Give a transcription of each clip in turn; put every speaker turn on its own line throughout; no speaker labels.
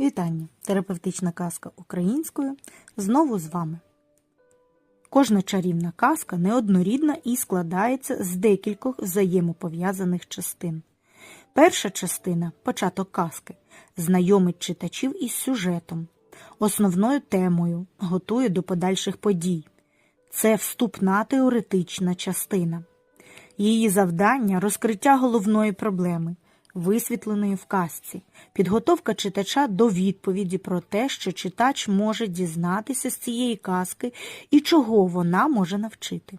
Вітання! Терапевтична казка українською знову з вами. Кожна чарівна казка неоднорідна і складається з декількох взаємопов'язаних частин. Перша частина початок казки, знайомить читачів із сюжетом, основною темою, готує до подальших подій. Це вступна теоретична частина. Її завдання розкриття головної проблеми, висвітленої в казці, підготовка читача до відповіді про те, що читач може дізнатися з цієї казки і чого вона може навчити.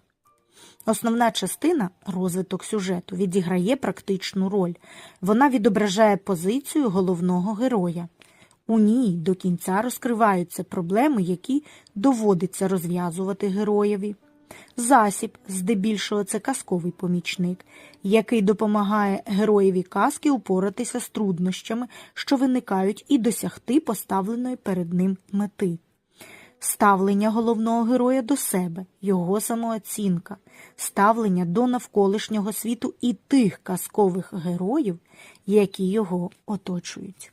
Основна частина розвиток сюжету відіграє практичну роль. Вона відображає позицію головного героя. У ній до кінця розкриваються проблеми, які доводиться розв'язувати героєві. Засіб, здебільшого, це казковий помічник, який допомагає героєві казки упоратися з труднощами, що виникають, і досягти поставленої перед ним мети. Ставлення головного героя до себе, його самооцінка, ставлення до навколишнього світу і тих казкових героїв, які його оточують.